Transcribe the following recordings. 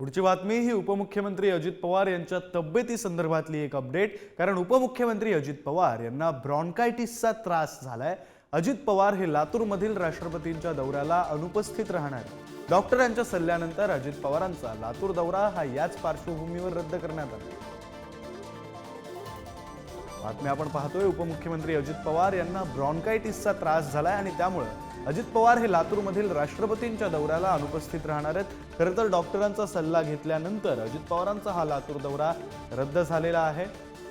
पुढची बातमी ही उपमुख्यमंत्री अजित पवार यांच्या तब्येती संदर्भातली एक अपडेट. कारण उपमुख्यमंत्री अजित पवार यांना ब्रॉन्कायटिसचा त्रास झालाय. अजित पवार हे लातूरमधील राष्ट्रपतींच्या दौऱ्याला अनुपस्थित राहणार. डॉक्टरांच्या सल्ल्यानंतर अजित पवारांचा लातूर दौरा हा याच पार्श्वभूमीवर रद्द करण्यात आला. बातम्या आपण पाहतोय उपमुख्यमंत्री अजित पवार यांना ब्रॉन्कायटिसचा त्रास झालाय आणि त्यामुळं अजित पवार हे लातूरमधील राष्ट्रपतींच्या दौऱ्याला अनुपस्थित राहणार आहेत. खरं तर डॉक्टरांचा सल्ला घेतल्यानंतर अजित पवारांचा हा लातूर दौरा रद्द झालेला आहे.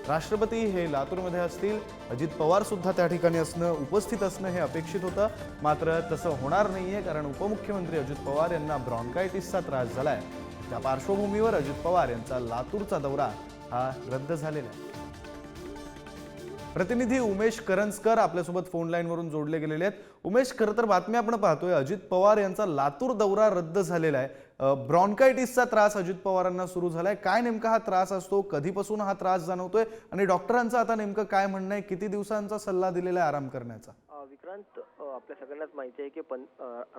राष्ट्रपती हे लातूरमध्ये असतील अजित पवार सुद्धा त्या ठिकाणी असणं उपस्थित असणं हे अपेक्षित होतं. मात्र तसं होणार नाही आहे कारण उपमुख्यमंत्री अजित पवार यांना ब्रॉन्कायटिसचा त्रास झाला आहे त्या पार्श्वभूमीवर अजित पवार यांचा लातूरचा दौरा हा रद्द झालेला आहे. प्रतिनिधी उमेश करंजकर आपल्यासोबत फोन लाईनवरून जोडले गेलेले आहेत. उमेश खरं तर बातमी आपण पाहतोय अजित पवार यांचा लातूर दौरा रद्द झालेला आहे. ब्रॉन्कायटिसचा त्रास अजित पवारांना सुरू झालाय. काय नेमका हा त्रास असतो? कधीपासून हा त्रास जाणवतोय? आणि डॉक्टरांचं आता नेमकं काय म्हणणं आहे? किती दिवसांचा सल्ला दिलेला आहे आराम करण्याचा? विक्रांत आपल्या सगळ्यांनाच माहिती आहे की पण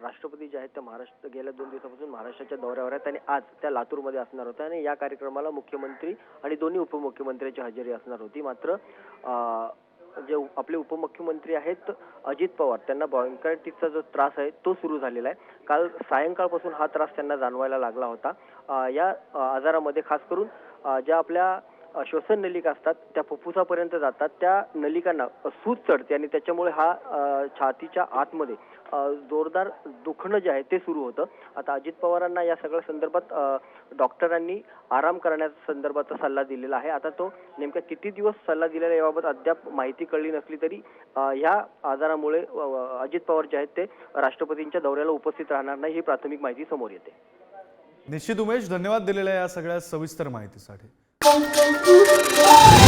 राष्ट्रपती जे आहेत ते महाराष्ट्र गेल्या दोन दिवसापासून महाराष्ट्राच्या दौऱ्यावर आहेत आणि आज त्या लातूरमध्ये असणार होत्या आणि या कार्यक्रमाला मुख्यमंत्री आणि दोन्ही उपमुख्यमंत्र्यांची हजेरी असणार होती. मात्र जे आपले उपमुख्यमंत्री आहेत अजित पवार त्यांना ब्रॉन्कायटिसचा जो त्रास आहे तो सुरू झालेला आहे. काल सायंकाळपासून हा त्रास त्यांना जाणवायला लागला होता. या आजारामध्ये खास करून ज्या आपल्या श्वसन नलिका असतात त्या फुफ्फुसापर्यंत जातात त्या नलिकांना सूज चढते आणि त्याच्यामुळे हा छातीच्या आतमध्ये जोरदार दुखणं जे आहे ते सुरू होतं. आता अजित पवारांना या सगळ्या संदर्भात डॉक्टरांनी आराम करण्याच्या संदर्भाचा सल्ला दिलेला आहे. आता तो नेमका किती दिवस सल्ला दिलेला आहे याबाबत अद्याप माहिती कळली नसली तरी ह्या आजारामुळे अजित पवार जे आहेत ते राष्ट्रपतींच्या दौऱ्याला उपस्थित राहणार नाही ही प्राथमिक माहिती समोर येते. निश्चित उमेश धन्यवाद दिलेल्या या सगळ्या सविस्तर माहितीसाठी. Bom, bom, bom, bom.